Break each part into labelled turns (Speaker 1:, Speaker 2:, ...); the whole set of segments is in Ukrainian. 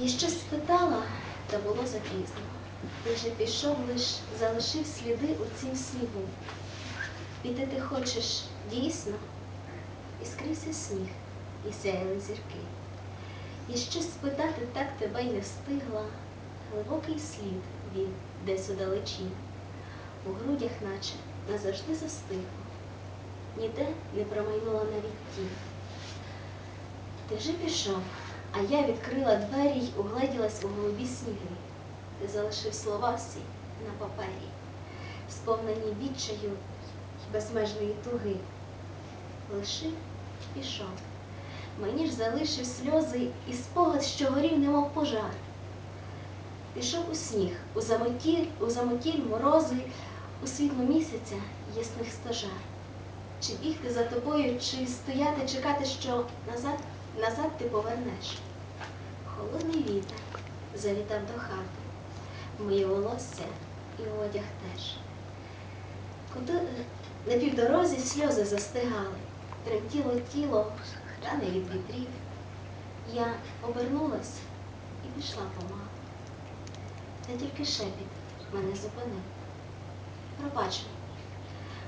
Speaker 1: І щось спитала, та було запізно. Ти вже пішов, лиш залишив сліди у цім снігу. Піти ти хочеш дійсно, і скрився сніг, і сяяли зірки. І щось спитати так тебе й не встигла, глибокий слід він десь удалечі, у грудях, наче назавжди застигло, ніде не промайнула навіть тінь. Ти вже пішов, а я відкрила двері й угледілась у голубі сніги. Ти залишив слова всі на папері, сповнені відчаю й безмежної туги. Лишив, пішов. Мені ж залишив сльози і спогад, що горів, немов пожар. Пішов у сніг, у замотіль, у замотіль морози, у світло місяця ясних стожар. Чи бігти за тобою, чи стояти, чекати, що назад, назад ти повернеш? Холодний вітер завітав до хати, моє волосся і одяг теж. Куди на півдорозі сльози застигали, тремтіло тіло, рани від вітрів. Я обернулась і пішла помалу. Та тільки шепіт мене зупинив. Пробач,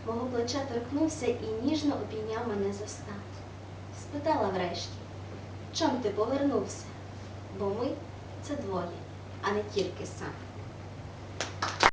Speaker 1: мого плеча торкнувся і ніжно обійняв мене за стан. Спитала врешті, чом ти повернувся? Бо ми це двоє, а не тільки сам.